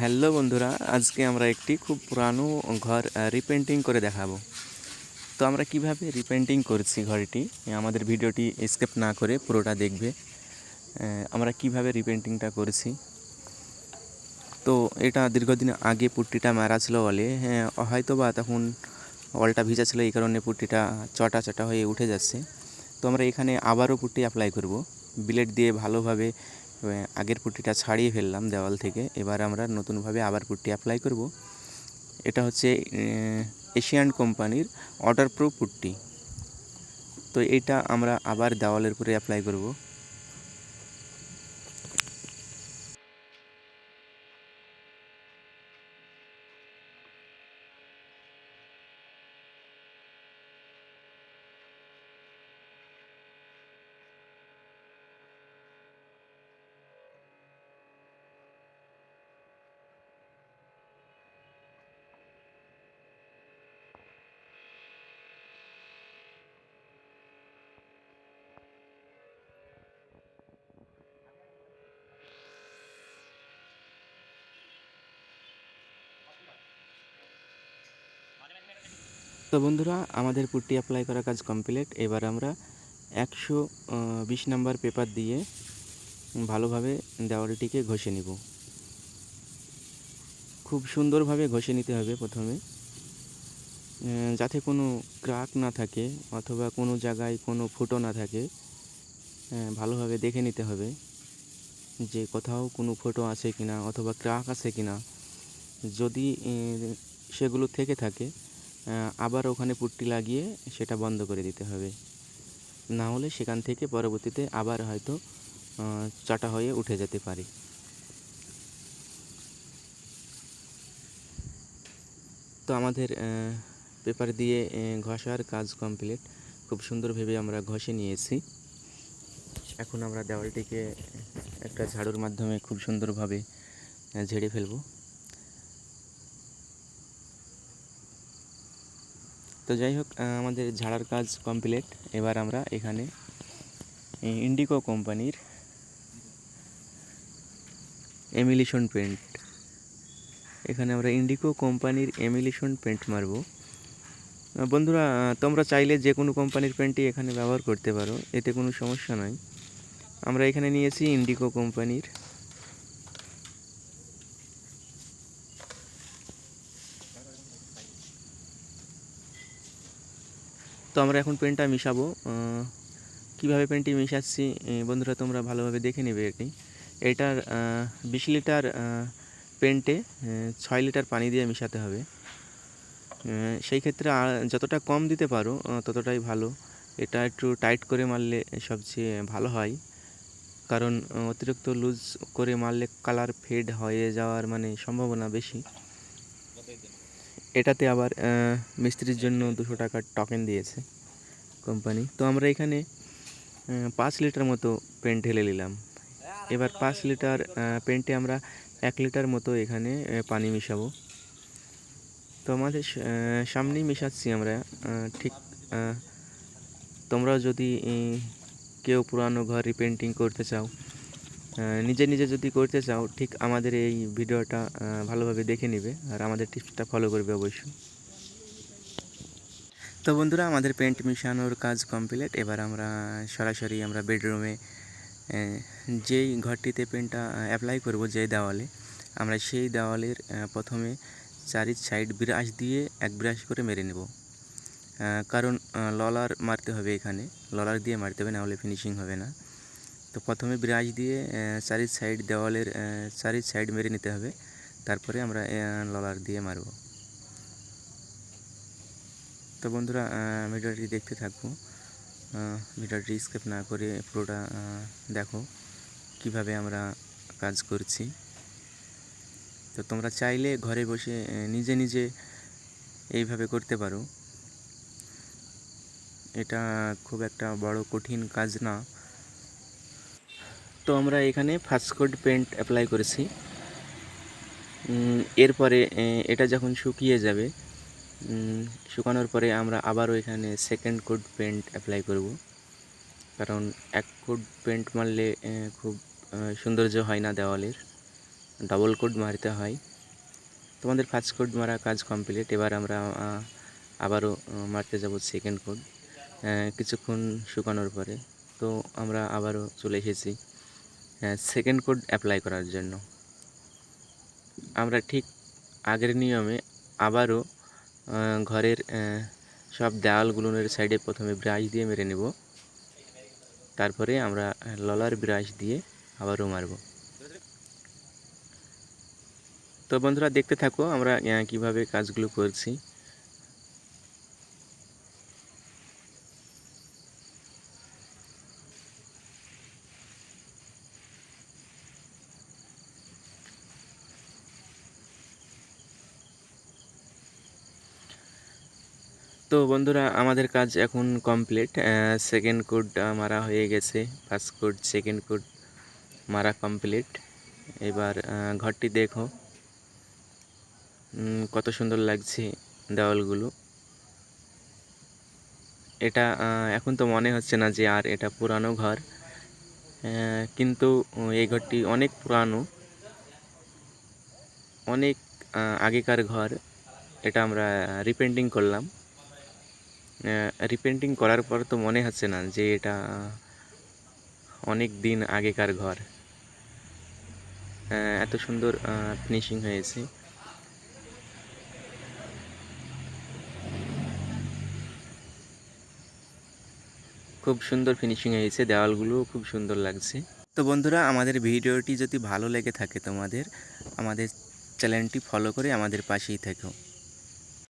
Hello বন্ধুরা, আজকে আমরা একটি খুব পুরানো ঘর রিপেন্টিং করে দেখাবো। তো আমরা কীভাবে রিপেন্টিং করছি ঘরটি, আমাদের ভিডিওটি স্কেপ না করে পুরোটা দেখবে। আমরা কীভাবে রিপেন্টিংটা করেছি। তো এটা দীর্ঘদিন আগে পুট্টিটা মারা ছিল বলে হ্যাঁ হয়তো বা তখন অলটা ভিজা ছিল, এই কারণে পুট্টিটা চটা চটা হয়ে উঠে যাচ্ছে। তো আমরা এখানে আবারও পুট্টি অ্যাপ্লাই করব। বিলেট দিয়ে ভালোভাবে আগের পুট্টিটা ছাড়িয়ে ফেললাম দেওয়াল থেকে। এবার আমরা নতুনভাবে আবার পুট্টি অ্যাপ্লাই করব। এটা হচ্ছে এশিয়ান কোম্পানির অর্ডার প্রুফ পুট্টি। তো এটা আমরা আবার দেওয়ালের উপরে অ্যাপ্লাই করব। তো বন্ধুরা, আমাদের পুট্টি অ্যাপ্লাই করা কাজ কমপ্লিট এবার আমরা একশো বিশ নাম্বার পেপার দিয়ে ভালোভাবে দেওয়ালটিকে ঘষে নিব। খুব সুন্দরভাবে ঘষে নিতে হবে প্রথমে। যাতে কোনো ক্রাক না থাকে অথবা কোনো জায়গায় কোনো ফুটো না থাকে ভালোভাবে দেখে নিতে হবে যে কোথাও কোনো ফোটো আছে কিনা অথবা ক্রাক আছে কিনা। যদি সেগুলো থেকে থাকে আবার ওখানে পুট্টি লাগিয়ে সেটা বন্ধ করে দিতে হবে। না হলে সেখান থেকে পরবর্তীতে আবার হয়তো চাটা হয়ে উঠে যেতে পারে। তো আমাদের পেপার দিয়ে ঘষার কাজ কমপ্লিট খুব সুন্দরভাবে আমরা ঘষে নিয়েছি। এখন আমরা দেওয়ালটিকে একটা ঝাড়ুর মাধ্যমে খুব সুন্দরভাবে ঝেড়ে ফেলব। তো যাই হোক আমাদের ঝাড়ার কাজ কমপ্লিট এবার আমরা এখানে ইন্ডিকো কোম্পানির এমিলিশন পেন্ট এখানে আমরা ইন্ডিকো কোম্পানির এমিলিশন পেন্ট মারব। বন্ধুরা তোমরা চাইলে যে কোনো কোম্পানির পেন্টই এখানে ব্যবহার করতে পারো, এতে কোনো সমস্যা নয় আমরা এখানে নিয়েছি ইন্ডিকো কোম্পানির তো আমরা এখন পেনটা মিশাবো। কীভাবে পেনটি মিশাচ্ছি বন্ধুরা তোমরা ভালোভাবে দেখে নেবে এটি। এটার বিশ লিটার পেন্টে ছয় লিটার পানি দিয়ে মিশাতে হবে। সেই ক্ষেত্রে যতটা কম দিতে পারো ততটাই ভালো। এটা একটু টাইট করে মারলে সবচেয়ে ভালো হয়। কারণ, অতিরিক্ত লুজ করে মারলে কালার ফেড হয়ে যাওয়ার মানে সম্ভাবনা বেশি। এটাতে আবার মিস্ত্রির জন্য দুশো টাকার টকেন দিয়েছে কোম্পানি তো আমরা এখানে পাঁচ লিটার মতো পেন্ট ঢেলে নিলাম। এবার পাঁচ লিটার পেন্টে আমরা এক লিটার মতো এখানে পানি মিশাবো। তো আমাদের সামনেই মেশাচ্ছি আমরা ঠিক আহ, তোমরাও যদি কেউ পুরানো ঘর রিপেন্টিং করতে চাও নিজে নিজে যদি করতে চাও, ঠিক আমাদের এই ভিডিওটা ভালোভাবে দেখে নিবে আর আমাদের টিপসটা ফলো করবে অবশ্যই। তো বন্ধুরা, আমাদের পেন্ট মিশানোর কাজ কমপ্লিট এবার আমরা সরাসরি আমরা বেডরুমে যেই ঘরটিতে পেন্টটা অ্যাপ্লাই করব যেই দেওয়ালে, আমরা সেই দেওয়ালের প্রথমে চারি সাইড ব্রাশ দিয়ে এক ব্রাশ করে মেরে নেব। কারণ ললার মারতে হবে এখানে। ললার দিয়ে মারতে হবে নাহলে ফিনিশিং হবে না। তো প্রথমে ব্রাশ দিয়ে চারি সাইড দেওয়ালের চারি সাইড মেরে নিতে হবে। তারপরে আমরা ললার দিয়ে মারব। তো বন্ধুরা ভিডিওটি দেখতে থাকব। ভিডিওটি স্কিপ না করে পুরোটা দেখো কীভাবে আমরা কাজ করছি। তো তোমরা চাইলে ঘরে বসে নিজে নিজে এইভাবে করতে পারো। এটা খুব একটা বড় কঠিন কাজ না। তো আমরা এখানে ফার্স্ট কোড পেন্ট অ্যাপ্লাই করেছি। এরপরে এটা যখন শুকিয়ে যাবে শুকানোর পরে আমরা আবারও এখানে সেকেন্ড কোড পেন্ট অ্যাপ্লাই করব। কারণ এক কোড পেন্ট মারলে খুব সৌন্দর্য হয় না দেওয়ালের। ডবল কোড মারতে হয়। তোমাদের ফার্স্ট কোড মারা কাজ কমপ্লিট এবার আমরা আবারও মারতে যাব সেকেন্ড কোড কিছুক্ষণ শুকানোর পরে। তো আমরা আবারও চলে এসেছি। সেকেন্ড কোড অ্যাপ্লাই করার জন্য। আমরা ঠিক আগের নিয়মে আবারও ঘরের সব দেওয়ালগুলোর সাইডে প্রথমে ব্রাশ দিয়ে মেরে নেব। তারপরে আমরা ললার ব্রাশ দিয়ে আবারও মারব। তো বন্ধুরা দেখতে থাকো আমরা কীভাবে কাজগুলো করছি। তো বন্ধুরা, আমাদের কাজ এখন কমপ্লিট সেকেন্ড কোড মারা হয়ে গেছে। ফার্স্ট কোড সেকেন্ড কোড মারা কমপ্লিট এবার ঘরটি দেখো। কত সুন্দর লাগছে দেওয়ালগুলো। এটা এখন তো মনে হচ্ছে না যে আর এটা পুরানো ঘর। কিন্তু এই ঘরটি অনেক পুরানো। অনেক আগেকার ঘর। এটা আমরা রিপেন্টিং করলাম। রিপেন্টিং করার পর তো মনে হচ্ছে না যে এটা অনেক দিন আগেকার ঘর। এত সুন্দর ফিনিশিং হয়েছে। খুব সুন্দর ফিনিশিং হয়েছে দেওয়ালগুলো খুব সুন্দর লাগছে। তো বন্ধুরা, আমাদের ভিডিওটি যদি ভালো লেগে থাকে তোমাদের, আমাদের চ্যানেলটি ফলো করে আমাদের পাশেই থেকো।